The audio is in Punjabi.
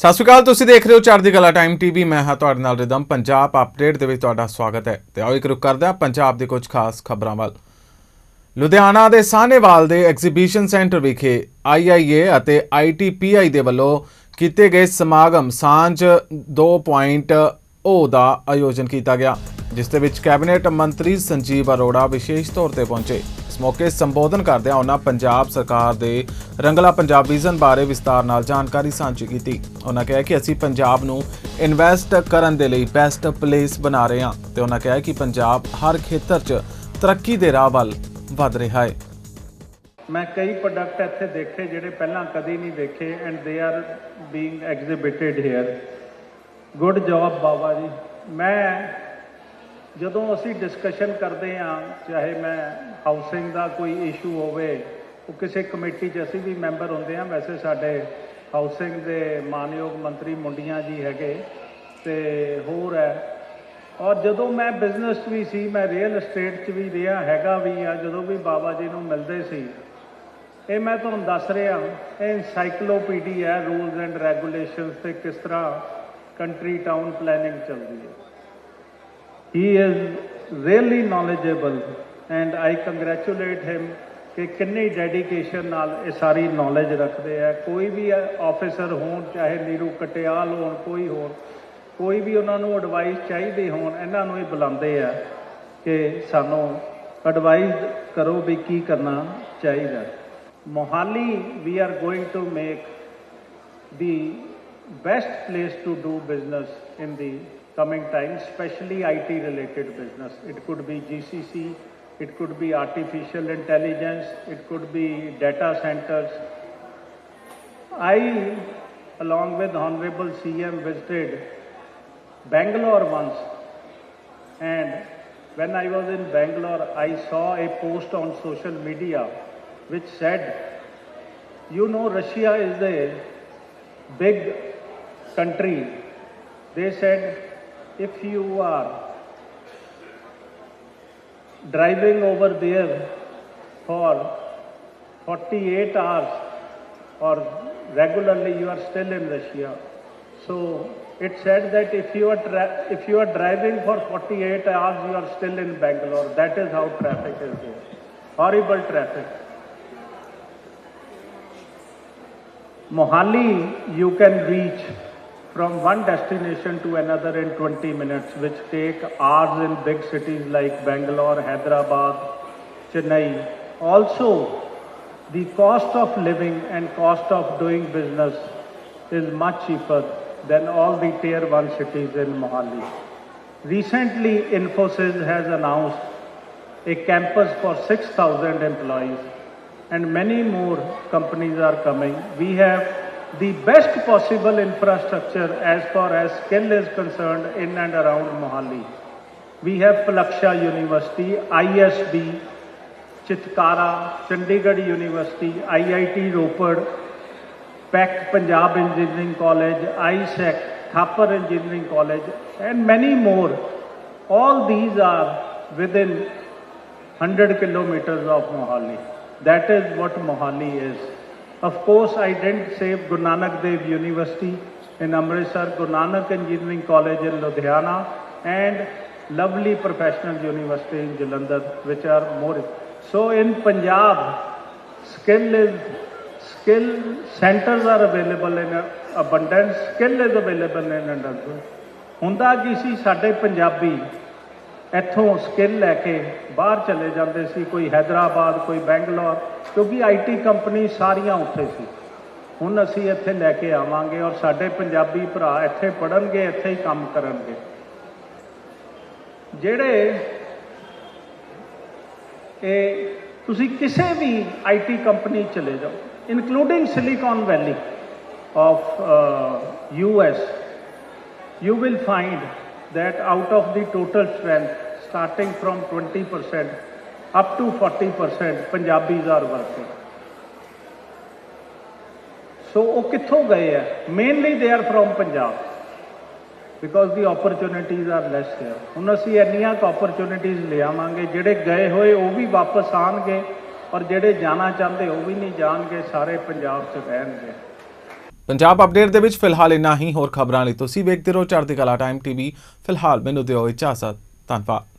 ਸਤਿ ਸ਼੍ਰੀ ਅਕਾਲ ਤੁਸੀਂ ਦੇਖ ਰਹੇ ਹੋ ਚੜ੍ਹਦੀ ਕਲਾ ਟਾਈਮ ਟੀਵੀ ਮੈਂ ਹਾਂ ਤੁਹਾਡੇ ਨਾਲ ਰਿਦਮ ਪੰਜਾਬ ਅਪਡੇਟ ਦੇ ਵਿੱਚ ਤੁਹਾਡਾ ਸਵਾਗਤ ਹੈ ਤੇ ਆਓ ਇੱਕ ਰੁਕ ਕਰਦੇ ਹਾਂ ਪੰਜਾਬ ਦੇ ਕੁਝ ਖਾਸ ਖਬਰਾਂ ਵੱਲ ਲੁਧਿਆਣਾ ਦੇ ਸਾਹਨੇਵਾਲ ਦੇ ਐਗਜ਼ੀਬਿਸ਼ਨ ਸੈਂਟਰ ਵਿਖੇ ਆਈਆਈਏ ਅਤੇ ਆਈਟੀਪੀਆਈ ਦੇ ਵੱਲੋਂ ਕੀਤੇ ਗਏ ਸਮਾਗਮ ਸਾਂਝ 2.0 ਦਾ ਆਯੋਜਨ ਕੀਤਾ ਗਿਆ ਜਿਸ ਦੇ ਵਿੱਚ ਕੈਬਨਿਟ ਮੰਤਰੀ ਸੰਜੀਵ ਅਰੋੜਾ ਵਿਸ਼ੇਸ਼ ਤੌਰ ਤੇ ਪਹੁੰਚੇ ਇਸ ਮੌਕੇ ਸੰਬੋਧਨ ਕਰਦਿਆਂ ਉਹਨਾਂ ਪੰਜਾਬ ਸਰਕਾਰ ਦੇ ਰੰਗਲਾ ਪੰਜਾਬ ਵਿਜ਼ਨ ਬਾਰੇ ਵਿਸਤਾਰ ਨਾਲ ਜਾਣਕਾਰੀ ਸਾਂਝੀ ਕੀਤੀ ਉਹਨਾਂ ਕਿਹਾ ਕਿ ਅਸੀਂ ਪੰਜਾਬ ਨੂੰ ਇਨਵੈਸਟ ਕਰਨ ਦੇ ਲਈ ਬੈਸਟ ਪਲੇਸ ਬਣਾ ਰਹੇ ਹਾਂ ਤੇ ਉਹਨਾਂ ਕਿਹਾ ਕਿ ਪੰਜਾਬ ਹਰ ਖੇਤਰ 'ਚ ਤਰੱਕੀ ਦੇ ਰਾਹ ਵੱਲ ਵਧ ਰਿਹਾ ਹੈ ਮੈਂ ਕਈ ਪ੍ਰੋਡਕਟ ਇੱਥੇ ਦੇਖੇ ਜਿਹੜੇ ਪਹਿਲਾਂ ਕਦੀ ਨਹੀਂ ਦੇਖੇ and they are being exhibited here good job Baba ji ਮੈਂ ਜਦੋਂ ਅਸੀਂ ਡਿਸਕਸ਼ਨ ਕਰਦੇ ਹਾਂ ਚਾਹੇ ਮੈਂ ਹਾਊਸਿੰਗ ਦਾ ਕੋਈ ਇਸ਼ੂ ਹੋਵੇ ਉਹ ਕਿਸੇ ਕਮੇਟੀ 'ਚ ਅਸੀਂ ਵੀ ਮੈਂਬਰ ਹੁੰਦੇ ਹਾਂ ਵੈਸੇ ਸਾਡੇ ਹਾਊਸਿੰਗ ਦੇ ਮਾਨਯੋਗ ਮੰਤਰੀ ਮੁੰਡੀਆਂ ਜੀ ਹੈਗੇ ਤੇ ਹੋਰ ਹੈ ਔਰ ਜਦੋਂ ਮੈਂ ਬਿਜ਼ਨਸ ਵੀ ਸੀ ਮੈਂ ਰੀਅਲ ਏਸਟੇਟ 'ਚ ਵੀ ਰਿਹਾ ਹੈਗਾ ਵੀ ਆ ਜਦੋਂ ਵੀ ਬਾਬਾ ਜੀ ਨੂੰ ਮਿਲਦੇ ਸੀ ਇਹ ਮੈਂ ਤੁਹਾਨੂੰ ਦੱਸ ਰਿਹਾ ਇਹ ਸਾਈਕਲੋਪੀਡੀਆ ਰੂਲਸ ਐਂਡ ਰੈਗੂਲੇਸ਼ਨਸ ਤੇ ਕਿਸ ਤਰ੍ਹਾਂ ਕੰਟਰੀ ਟਾਊਨ ਪਲੈਨਿੰਗ ਚੱਲਦੀ ਹੈ He is really knowledgeable and I congratulate him ਕਿ ਕਿੰਨੀ ਡੈਡੀਕੇਸ਼ਨ ਨਾਲ ਇਹ ਸਾਰੀ ਨੌਲੇਜ ਰੱਖਦੇ ਆ ਕੋਈ ਵੀ ਆਫੀਸਰ ਹੋਣ ਚਾਹੇ ਨੀਰੂ ਕਟਿਆਲ ਹੋਣ ਕੋਈ ਹੋਰ ਕੋਈ ਵੀ ਉਹਨਾਂ ਨੂੰ ਐਡਵਾਈਸ ਚਾਹੀਦੀ ਹੋਣ ਇਹਨਾਂ ਨੂੰ ਇਹ ਬੁਲਾਉਂਦੇ ਆ ਕਿ ਸਾਨੂੰ ਐਡਵਾਈਸ ਕਰੋ ਵੀ ਕੀ ਕਰਨਾ ਚਾਹੀਦਾ Mohali we are going to make the best place to do business in the coming times, especially IT related business. It could be GCC, it could be artificial intelligence, it could be data centers. I, along with Honorable CM, visited Bangalore once and when I was in Bangalore, I saw a post on social media which said, you know, Russia is a big country. They said if you are driving over there for 48 hours or regularly you are still in Russia. So it said that if you are if you are driving for 48 hours you are still in Bangalore. That is how traffic is there. Horrible traffic. Mohali you can reach from one destination to another in 20 minutes, which take hours in big cities like Bangalore, Hyderabad, Chennai. Also, the cost of living and cost of doing business is much cheaper than all the tier 1 cities in Mohali. Recently, Infosys has announced a campus for 6,000 employees and many more companies are coming. We have the best possible infrastructure as far as skill is concerned in and around Mohali. We have Palaksha University, ISB, Chitkara, Chandigarh University, IIT Ropar, PEC Punjab Engineering College, ISEC, Thapar Engineering College, and many more. All these are within 100 kilometers of Mohali. That is what Mohali is. Of course, I didn't say Guru Nanak Dev University in Amritsar, Guru Nanak Engineering College in Ludhiana, and lovely professional university in Jalandhar, which are more. So in Punjab, skill is skill centers are available in abundance, skill is available in and also ਹੁੰਦਾ ki si sade punjabi ਇੱਥੋਂ ਸਕਿੱਲ ਲੈ ਕੇ ਬਾਹਰ ਚਲੇ ਜਾਂਦੇ ਸੀ ਕੋਈ ਹైదరాబాద్ ਕੋਈ ਬੈਂਗਲੌਰ ਕਿਉਂਕਿ ਆਈਟੀ ਕੰਪਨੀ ਸਾਰੀਆਂ ਉੱਥੇ ਸੀ ਹੁਣ ਅਸੀਂ ਇੱਥੇ ਲੈ ਕੇ ਆਵਾਂਗੇ ਔਰ ਸਾਡੇ ਪੰਜਾਬੀ ਭਰਾ ਇੱਥੇ ਪੜਨਗੇ ਇੱਥੇ ਹੀ ਕੰਮ ਕਰਨਗੇ ਜਿਹੜੇ ਇਹ ਤੁਸੀਂ ਕਿਸੇ ਵੀ ਆਈਟੀ ਕੰਪਨੀ ਚਲੇ ਜਾਓ including Silicon Valley of US you will find that out of the total strength, starting from 20% up to 40%, Punjabis are working. So, ਉਹ ਕਿੱਥੋਂ ਗਏ ਆ mainly they are from Punjab because the opportunities are less here ਹੁਣ ਅਸੀਂ ਇੰਨੀਆਂ ਕੁ ਓਪਰਚ्युनिटीज ਲਿਆਵਾਂਗੇ ਜਿਹੜੇ ਗਏ ਹੋਏ ਉਹ ਵੀ ਵਾਪਸ ਆਣਗੇ ਔਰ ਜਿਹੜੇ ਜਾਣਾ ਚਾਹੁੰਦੇ ਉਹ ਵੀ ਨਹੀਂ ਜਾਣਗੇ ਸਾਰੇ ਪੰਜਾਬ 'ਚ ਰਹਿਣਗੇ ਪੰਜਾਬ ਅਪਡੇਟ ਦੇ ਵਿੱਚ ਫਿਲਹਾਲ ਇਨਾ ਹੀ ਹੋਰ ਖਬਰਾਂ ਲਈ ਤੁਸੀਂ ਵੇਖਦੇ ਰਹੋ ਚੜ੍ਹਦੀ ਕਲਾ ਟਾਈਮ ਟੀਵੀ ਫਿਲਹਾਲ ਮੈਨੂੰ ਦਿਓ ਇਜਾਜ਼ਤ ਧੰਨਵਾਦ